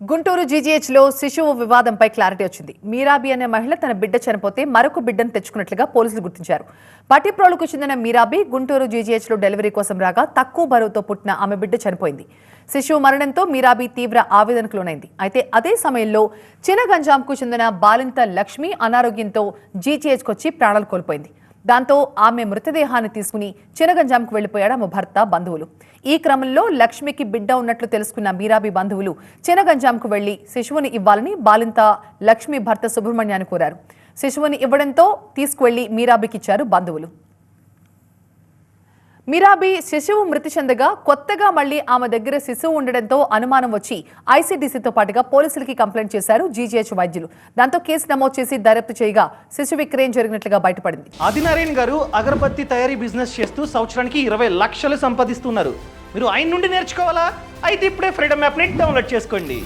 గుంటూరు జీజీహెచ్లో శిశువు వివాదంపై క్లారిటీ వచ్చింది. మీరాబి అనే మహిళ తన బిడ్డ చనిపోతే మరొక బిడ్డను తెచ్చుకున్నట్లుగా పోలీసులు గుర్తించారు. పట్టిప్రోలుకు చెందిన మీరాబి గుంటూరు జీజీహెచ్లో డెలివరీ కోసం రాగా తక్కువ బరువుతో పుట్టిన ఆమె బిడ్డ చనిపోయింది. శిశువు మరణంతో మీరాబి తీవ్ర ఆవేదనకు లోనైంది. అయితే అదే సమయంలో చినగంజాంకు చెందిన బాలింత లక్ష్మి అనారోగ్యంతో జీజీహెచ్కి వచ్చి ప్రాణాలు కోల్పోయింది. దాంతో ఆమె మృతదేహాన్ని తీసుకుని చినగంజాంకు వెళ్ళిపోయాడు ఆమె భర్త బంధువులు. ఈ క్రమంలో లక్ష్మికి బిడ్డ ఉన్నట్లు తెలుసుకున్న మీరాబి బంధువులు చినగంజాంకు వెళ్ళి శిశువుని ఇవ్వాలని బాలింత లక్ష్మి భర్త సుబ్రహ్మణ్యాన్ని కోరారు. శిశువుని ఇవ్వడంతో తీసుకువెళ్ళి మీరాబికిచ్చారు బంధువులు. మీరాబి శిశువు మృతి చెందగా కొత్తగా మళ్ళీ ఆమె దగ్గర శిశువు ఉండడంతో అనుమానం వచ్చి ఐసీడీసీతో పాటుగా పోలీసులకి కంప్లైంట్ చేశారు జీజీహెచ్ వైద్యులు. దాంతో కేసు నమోదు చేసి దర్యాప్తు చేయగా శిశు విక్రయం జరిగినట్లుగా బయటపడింది. ఆదినారాయణ గారు అగరబత్తి తయారీ బిజినెస్ చేస్తూ సంవత్సరానికి ఇరవై లక్షలు సంపాదిస్తున్నారు. మీరు ఆయన నుండి నేర్చుకోవాలా? అయితే ఇప్పుడే ఫ్రీడమ్ యాప్ని డౌన్లోడ్ చేసుకోండి.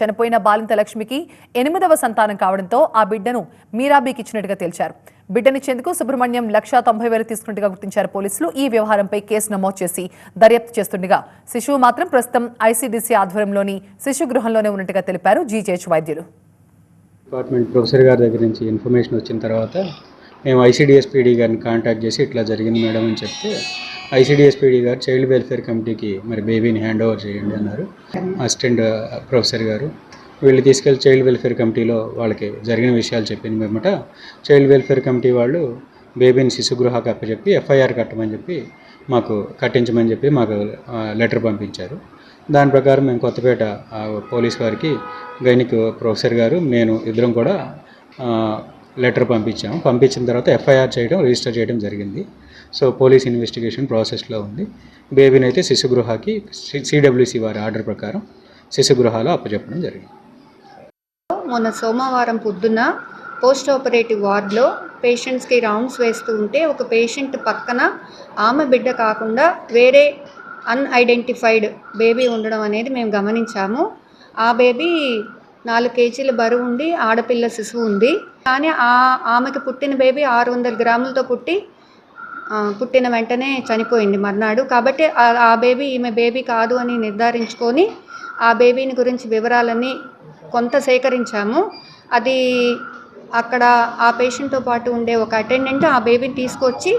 చనిపోయిన బాలింత లక్ష్మికి ఎనిమిదవ సంతానం కావడంతో ఆ బిడ్డను మీరాబీకి ఇచ్చినట్టుగా తేల్చారు. బిడ్డనిచ్చేందుకు సుబ్రహ్మణ్యం లక్షా తొంభై వేలు తీసుకున్నట్టుగా గుర్తించారు పోలీసులు. ఈ వ్యవహారంపై కేసు నమోదు చేసి దర్యాప్తు చేస్తుండగా శిశువు మాత్రం ప్రస్తుతం ఐసీడీసీ ఆధ్వర్యంలోని శిశు గృహంలోనే ఉన్నట్టుగా తెలిపారు జీజేహెచ్ వైద్యులు. డిపార్ట్మెంట్ ప్రొఫెసర్ గారి దగ్గర నుంచి ఇన్ఫర్మేషన్ వచ్చిన తర్వాత మేము ఐసీడీఎస్పీడీ గారిని కాంటాక్ట్ చేసి ఇట్లా జరిగింది మేడం అని చెప్తే ఐసీడీఎస్పీడీ గారు చైల్డ్ వెల్ఫేర్ కమిటీకి మరి బేబీని హ్యాండ్ ఓవర్ చేయండి అన్నారు. అసిస్టెంట్ ప్రొఫెసర్ uh, గారు వీళ్ళు తీసుకెళ్ళి చైల్డ్ వెల్ఫేర్ కమిటీలో వాళ్ళకి జరిగిన విషయాలు చెప్పింది మేమట. చైల్డ్ వెల్ఫేర్ కమిటీ వాళ్ళు బేబీని శిశుగృహకు అప్పచెప్పి ఎఫ్ఐఆర్ కట్టమని చెప్పి మాకు కట్టించమని చెప్పి మాకు లెటర్ పంపించారు. దాని ప్రకారం మేము కొత్తపేట పోలీస్ వారికి గైనిక్ uh, ప్రొఫెసర్ గారు నేను ఇద్దరం కూడా లెటర్ పంపించాము. పంపించిన తర్వాత ఎఫ్ఐఆర్ చేయడం రిజిస్టర్ చేయడం జరిగింది. సో పోలీస్ ఇన్వెస్టిగేషన్ ప్రాసెస్లో ఉంది. బేబీని అయితే శిశుగృహకి సిడబ్ల్యూసి వారి ఆర్డర్ ప్రకారం శిశుగృహాలో అప్పచెప్పడం జరిగింది. మొన్న సోమవారం పొద్దున్న పోస్ట్ ఆపరేటివ్ వార్డులో పేషెంట్స్కి రౌండ్స్ వేస్తూ ఉంటే ఒక పేషెంట్ పక్కన ఆమె బిడ్డ కాకుండా వేరే అన్ఐడెంటిఫైడ్ బేబీ ఉండడం అనేది మేము గమనించాము. ఆ బేబీ నాలుగు కేజీల బరువు ఉండి ఆడపిల్ల శిశువు ఉంది. కానీ ఆ ఆమెకు పుట్టిన బేబీ ఆరు వందల గ్రాములతో పుట్టి పుట్టిన వెంటనే చనిపోయింది మర్నాడు. కాబట్టి ఆ- ఆ బేబీ ఈమె బేబీ కాదు అని నిర్ధారించుకొని ఆ బేబీని గురించి వివరాలన్నీ కొంత సేకరించాము. అది అక్కడ ఆ పేషెంట్తో పాటు ఉండే ఒక అటెండెంట్ ఆ బేబీని తీసుకొచ్చి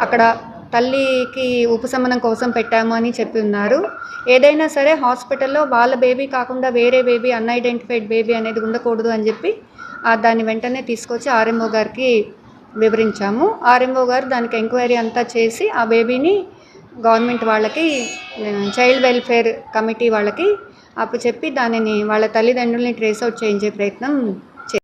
అక్కడ తల్లికి ఉపశమనం కోసం పెట్టాము అని చెప్పి ఉన్నారు. ఏదైనా సరే హాస్పిటల్లో వాళ్ళ బేబీ కాకుండా వేరే బేబీ అన్ఐడెంటిఫైడ్ బేబీ అనేది ఉండకూడదు అని చెప్పి దాన్ని వెంటనే తీసుకొచ్చి ఆర్ఎంఓ గారికి వివరించాము. ఆర్ఎంఓ గారు దానికి ఎంక్వైరీ అంతా చేసి ఆ బేబీని గవర్నమెంట్ వాళ్ళకి చైల్డ్ వెల్ఫేర్ కమిటీ వాళ్ళకి అప్పు చెప్పి దానిని వాళ్ళ తల్లిదండ్రుల్ని ట్రేస్ అవుట్ చేయించే ప్రయత్నం